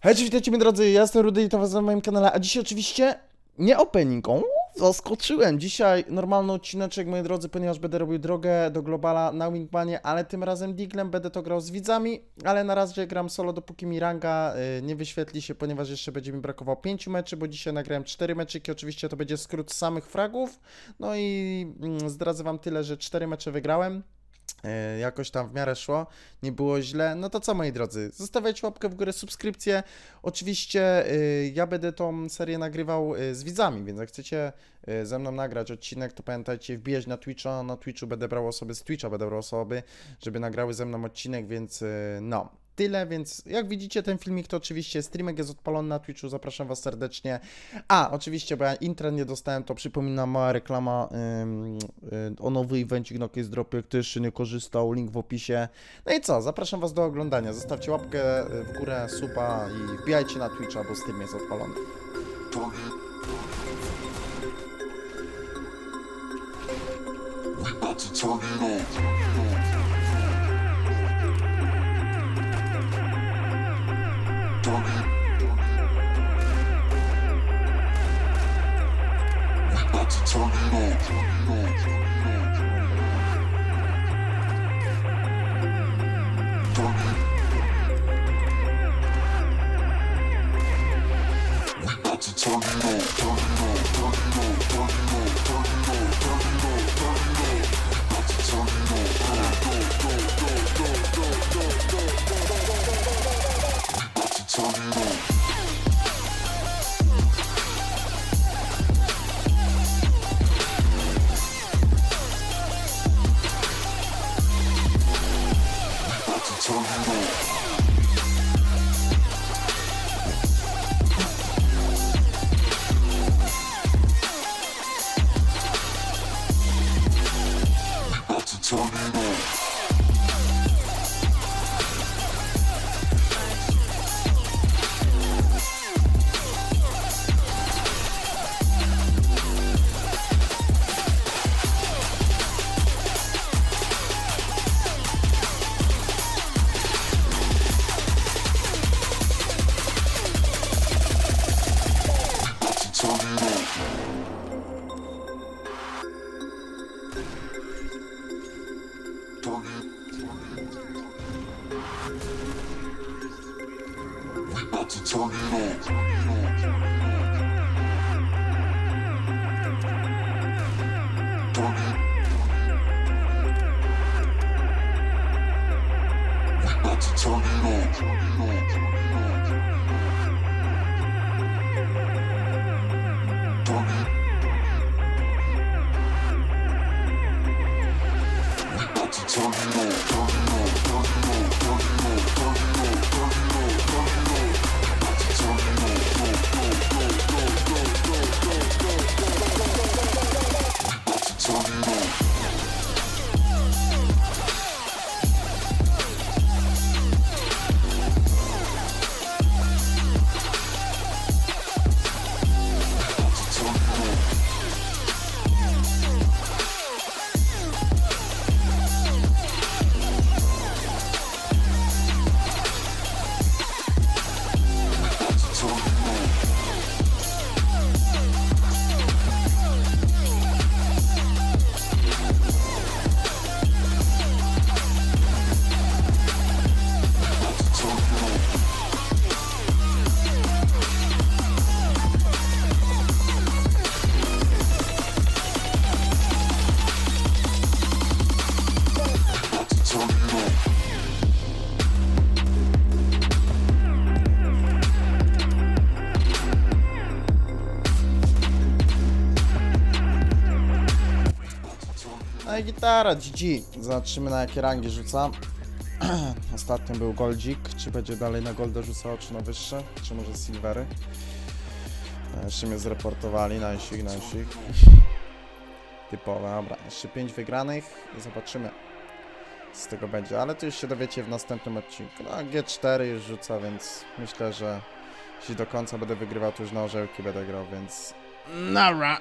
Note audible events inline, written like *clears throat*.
Hej, witajcie moi drodzy, ja jestem Rudy i to was na moim kanale, a dzisiaj oczywiście nie opening, o, zaskoczyłem. Dzisiaj normalny odcineczek, moi drodzy, ponieważ będę robił drogę do Globala na Wingmanie, ale tym razem Diglem, będę to grał z widzami, ale na razie gram solo, dopóki mi ranga y, nie wyświetli się, ponieważ jeszcze będzie mi brakowało 5 meczy, bo dzisiaj nagrałem 4 meczyki, oczywiście to będzie skrót samych fragów, no i mm, zdradzę wam tyle, że 4 mecze wygrałem. E, jakoś tam w miarę szło, nie było źle. No to co moi drodzy, zostawiajcie łapkę w górę, subskrypcję. Oczywiście y, ja będę tą serię nagrywał y, z widzami, więc jak chcecie y, ze mną nagrać odcinek, to pamiętajcie wbijać na Twitcha. Na Twitchu będę brał osoby z Twitcha, będę brał osoby, żeby nagrały ze mną odcinek, więc no. Tyle, więc jak widzicie ten filmik, to oczywiście streamek jest odpalony na Twitchu, zapraszam Was serdecznie. A, oczywiście, bo ja intra nie dostałem, to przypominam, mała reklama ym, y, o nowy evencik na Case Dropie, kto jeszcze nie korzystał, link w opisie. No i co, zapraszam Was do oglądania, zostawcie łapkę y, w górę, suba i wbijajcie na Twitcha, bo stream jest odpalony. Turn it. Turn it. We そんの。About to turn it on. Turn it. We about to turn it on. Sonido. I gitara, GG. Zobaczymy na jakie rangi rzucam. *clears throat* Ostatnio był Goldzik. Czy będzie dalej na Golda rzucał, czy na wyższe? Czy może Silvery? No, Jeszcze mnie zreportowali, najsik, najsik. *laughs* Typowe, dobra. Jeszcze 5 wygranych i zobaczymy. Z tego będzie, ale to już się dowiecie w następnym odcinku. No, G4 już rzuca, więc myślę, że jeśli do końca będę wygrywał, to już na orzełki będę grał, więc... Nara!